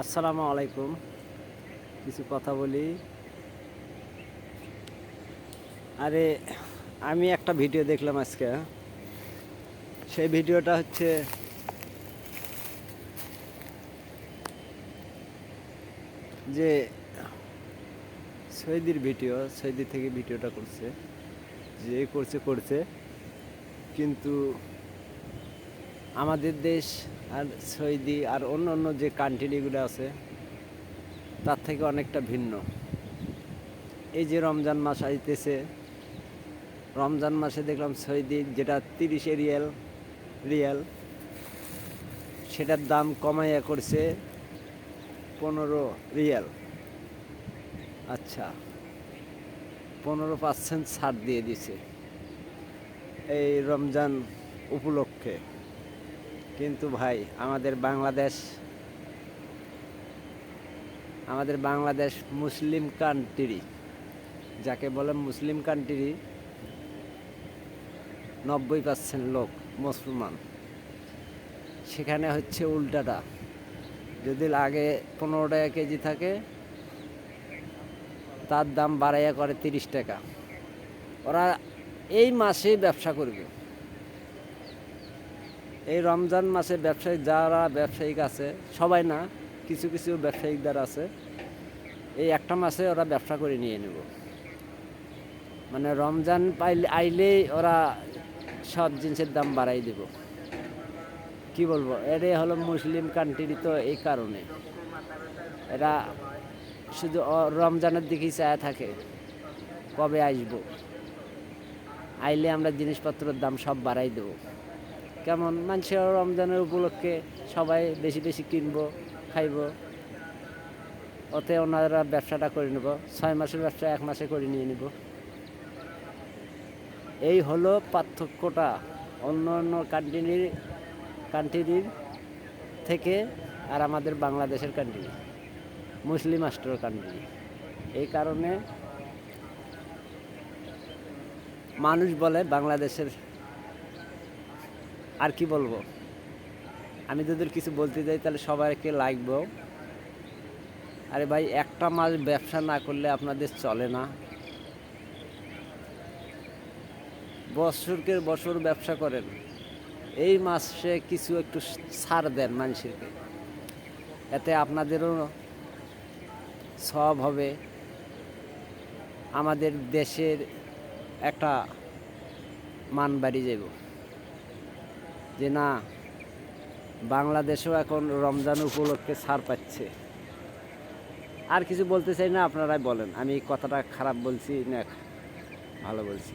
আসসালামু আলাইকুম। কিছু কথা বলি। আরে, আমি একটা ভিডিও দেখলাম আজকে। সেই ভিডিওটা হচ্ছে যে সৈদির ভিডিও, সৈদি থেকে ভিডিওটা করছে, যে করছে করছে। কিন্তু আমাদের দেশ আর সৌদি আর অন্য অন্য যে কান্ট্রিগুলো আছে, তার থেকে অনেকটা ভিন্ন। এই যে রমজান মাস আইতেছে, রমজান মাসে দেখলাম সৌদি যেটা তিরিশে রিয়াল রিয়াল, সেটার দাম কমাইয়া করছে পনেরো রিয়াল। আচ্ছা পনেরো পার্সেন্ট ছাড় দিয়ে দিছে এই রমজান উপলক্ষে। কিন্তু ভাই, আমাদের বাংলাদেশ আমাদের বাংলাদেশ মুসলিম কান্ট্রি যাকে বলে মুসলিম কান্ট্রি নব্বই পার্সেন্ট লোক মুসলমান। সেখানে হচ্ছে উল্টাটা। যদি আগে পনেরো টাকা কেজি থাকে, তার দাম বাড়াইয়া করে তিরিশ টাকা। ওরা এই মাসেই ব্যবসা করবে। এই রমজান মাসে ব্যবসায়ী যারা ব্যবসায়িক আছে, সবাই না, কিছু কিছু ব্যবসায়িকদার আছে, এই একটা মাসে ওরা ব্যবসা করে নিয়ে নেব। মানে রমজান পাইলে আইলেই ওরা সব জিনিসের দাম বাড়াই দেব। কি বলব? এটাই হলো মুসলিম কান্ট্রি তো এই কারণে। এরা শুধু রমজানের দিকেই চায় থাকে, কবে আসব? আইলে আমরা জিনিসপত্রের দাম সব বাড়াই দেবো। কেমন? মানুষের রমজানের উপলক্ষে সবাই বেশি বেশি কিনবো, খাইবো। ওতে ওনারা ব্যবসাটা করে নেব। ছয় মাসের ব্যবসা এক মাসে করে নিয়ে নেব। এই হলো পার্থক্যটা অন্য অন্য কান্ট্রির কান্ট্রির থেকে আর আমাদের বাংলাদেশের কান্ট্রি মুসলিম রাষ্ট্র কান্ট্রি এই কারণে মানুষ বলে বাংলাদেশের আর কি বলব? আমি যদি কিছু বলতে যাই, তাহলে সবাইকে লাগবো আরে ভাই, একটা মাস ব্যবসা না করলে আপনাদের চলে না। বছরকে বছর ব্যবসা করেন। এই মাসে কিছু একটু ছাড় দেন মানুষেরকে। এতে আপনাদেরও সব হবে। আমাদের দেশের একটা মান বাড়ি যাব যে না, বাংলাদেশেও এখন রমজান উপলক্ষে ছাড় পাচ্ছে। আর কিছু বলতে চাই না, আপনারাই বলেন। আমি কথাটা খারাপ বলছি, না, ভালো বলছি।